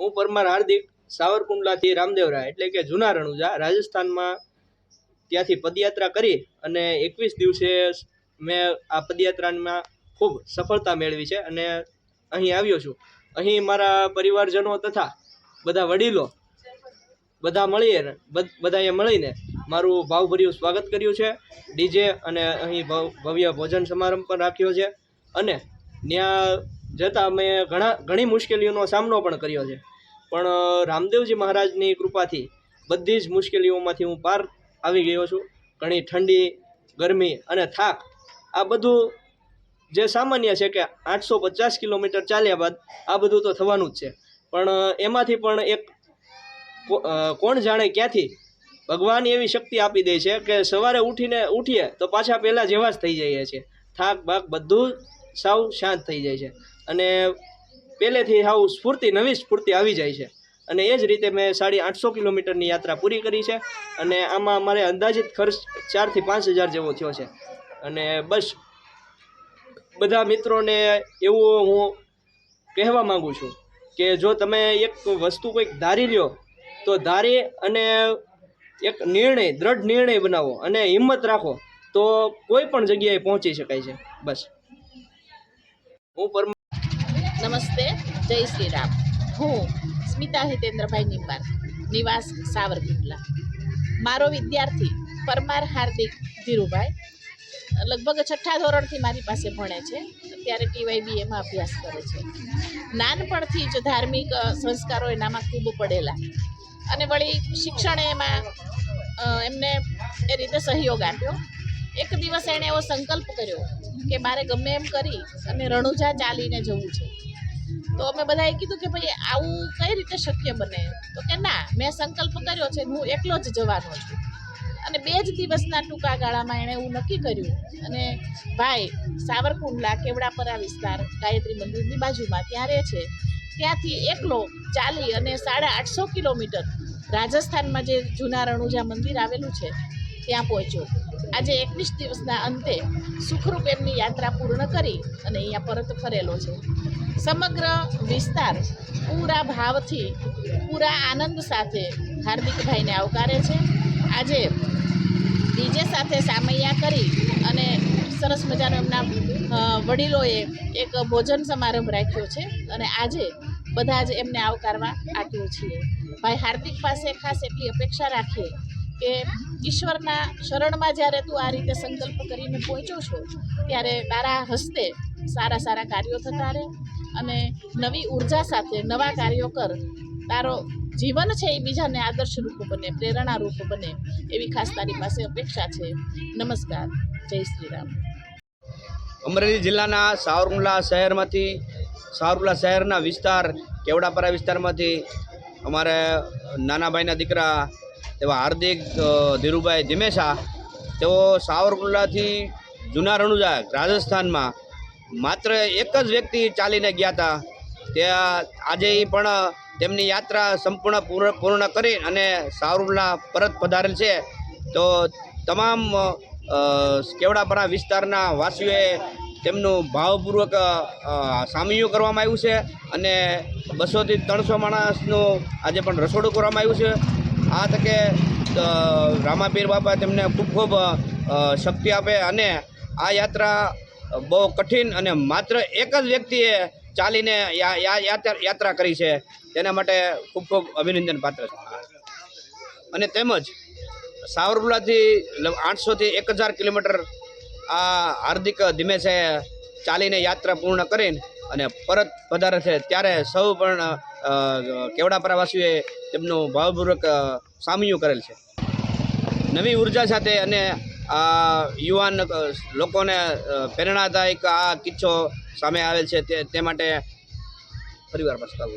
હું પરમાર હાર્દિક સાવરકુંડલાથી રામદેવરા, એટલે કે જૂના રણુજા, રાજસ્થાનમાં ત્યાંથી પદયાત્રા કરી અને એકવીસ દિવસે મેં આ પદયાત્રામાં ખૂબ સફળતા મેળવી છે અને અહીં આવ્યો છું. અહીં મારા પરિવારજનો તથા બધા વડીલો બધા મળીએ બધાએ મળીને મારું ભાવભર્યું સ્વાગત કર્યું છે. ડીજે અને અહીં ભવ- ભવ્ય ભોજન સમારંભ પણ રાખ્યો છે. અને ત્યાં જતાં મેં ઘણા, ઘણી મુશ્કેલીઓનો સામનો પણ કર્યો છે. પણ રામદેવજી મહારાજની કૃપાથી બધી જ મુશ્કેલીઓમાંથી હું પાર આવી ગયો છું. ઘણી ઠંડી, ગરમી અને થાક, આ બધું જે સામાન્ય છે કે આઠસો પચાસ કિલોમીટર ચાલ્યા બાદ આ બધું તો થવાનું જ છે. પણ, એમાંથી પણ એક કોણ જાણે ક્યાંથી ભગવાન એવી શક્તિ આપી દે છે કે સવારે ઉઠીને ઉઠીએ તો પાછા પહેલાં જેવા જ થઈ જઈએ છીએ. થાક, બાક બધું સાવ શાંત થઈ જાય છે. અને પહેલેથી સાવ સ્ફૂર્તિ, નવી સ્ફૂર્તિ આવી જાય છે. અને એ જ રીતે મેં સાડી આઠસો કિલોમીટરની યાત્રા પૂરી કરી છે. અને આમાં મારે અંદાજિત ખર્ચ ચારથી પાંચ હજાર જેવો થયો છે. અને બસ, બધા મિત્રોને એવું હું કહેવા માગું છું કે જો તમે એક વસ્તુ કંઈક ધારી લ્યો, તો ધારી અને એક નિર્ણય, દ્રઢ નિર્ણય બનાવો અને હિંમત રાખો, તો કોઈ પણ જગ્યાએ પહોંચી શકાય છે. બસ. હું પરમ નમસ્તે, જય શ્રી રામ. હું સ્મિતા હિતેન્દ્રભાઈ નિંબાર, નિવાસ સાવરકુંડલા. મારો વિદ્યાર્થી પરમાર હાર્દિક ધીરુભાઈ, લગભગ છઠ્ઠા ધોરણથી મારી પાસે ભણે છે, અત્યારે ટીવાય એમાં અભ્યાસ કરે છે. નાનપણથી જ ધાર્મિક સંસ્કારો એનામાં ખૂબ પડેલા. અને વળી શિક્ષણે એમાં એમને એ રીતે સહયોગ આપ્યો. એક દિવસ એણે એવો સંકલ્પ કર્યો કે મારે ગમે એમ કરી અને રણુજા ચાલીને જવું છે. તો અમે બધાએ કીધું કે ભાઈ આવું કઈ રીતે શક્ય બને? તો કે ના, મેં સંકલ્પ કર્યો છે, હું એકલો જ જવાનો છું. અને બે જ દિવસના ટૂંકા ગાળામાં એણે એવું નક્કી કર્યું. અને ભાઈ, સાવરકુંડલા, કેવડાપરા વિસ્તાર, ગાયત્રી મંદિરની બાજુમાં ત્યાં રહે છે. ત્યાંથી એકલો ચાલી અને સાડા આઠસો કિલોમીટર રાજસ્થાનમાં જે જૂના રણુજા મંદિર આવેલું છે ત્યાં પહોંચ્યો. આજે એકવીસ દિવસના અંતે સુખરૂપ એમની યાત્રા પૂર્ણ કરી અને અહીંયા પરત ફરેલો છે. સમગ્ર વિસ્તાર પૂરા ભાવથી, પૂરા આનંદ સાથે હાર્દિકભાઈને આવકારે છે. આજે ડીજે સાથે સામૈયા કરી અને સરસ મજાનો એમના વડીલોએ એક ભોજન સમારંભ રાખ્યો છે અને આજે બધા જ એમને આવકારવા આપ્યો છીએ. ભાઈ હાર્દિક પાસે ખાસ એટલી અપેક્ષા રાખીએ કે ઈશ્વરના શરણમાં જ્યારે તું આ રીતે સંકલ્પ કરીને પહોંચો છો, ત્યારે તારા હસ્તે સારા સારા કાર્યો થતા રહે અને નવી ઊર્જા સાથે નવા કાર્યો કર. તારો જીવન છે એ બીજાને આદર્શ રૂપ બને, પ્રેરણા રૂપ બને એવી ખાસ તારી પાસે અપેક્ષા છે. નમસ્કાર. જય શ્રી રામ. અમરેલી જિલ્લાના સાવરકુંડલા શહેરમાંથી, સાવરકુંડલા શહેરના વિસ્તાર, કેવડાપરા વિસ્તારમાંથી અમારે નાના ભાઈના દીકરા એવા હાર્દિક ધીરુભાઈ ધીમેશા, તેઓ સાવરકુંડલાથી જૂના રણુજા રાજસ્થાનમાં માત્ર એક જ વ્યક્તિ ચાલીને ગયા હતા. ત્યાં આજે પણ તેમની યાત્રા સંપૂર્ણ પૂર્ણ કરી અને સાવરકુંડલા પરત પધારેલ છે. તો તમામ કેવડાપરા વિસ્તારના વાસીઓએ તેમનું ભાવપૂર્વક સામયું કરવામાં આવ્યું છે અને બસોથી ત્રણસો માણસનું આજે પણ રસોડું કરવામાં આવ્યું છે. આ તકે રામાપીર બાપા તેમને ખૂબ ખૂબ શક્તિ આપે અને આ યાત્રા બહુ કઠિન અને માત્ર એક જ વ્યક્તિએ ચાલીને યાત્રા કરી છે. તેના માટે ખૂબ ખૂબ અભિનંદન પાત્ર છે. અને તેમજ સાવરકુલાથી આઠસોથી એક હજાર કિલોમીટર આ હાર્દિક ધીમેશે ચાલીને યાત્રા પૂર્ણ કરીને અને પરત પધારે છે, ત્યારે સૌ પણ કેવડા કેવડાપરાવાસીઓએ તેમનું ભાવપૂર્વક સામયું કરેલ છે. નવી ઊર્જા સાથે અને આ યુવાન લોકોને પ્રેરણાદાયક આ કિસ્સો સામે આવેલ છે, તે માટે પરિવાર પ્રસ્તાવ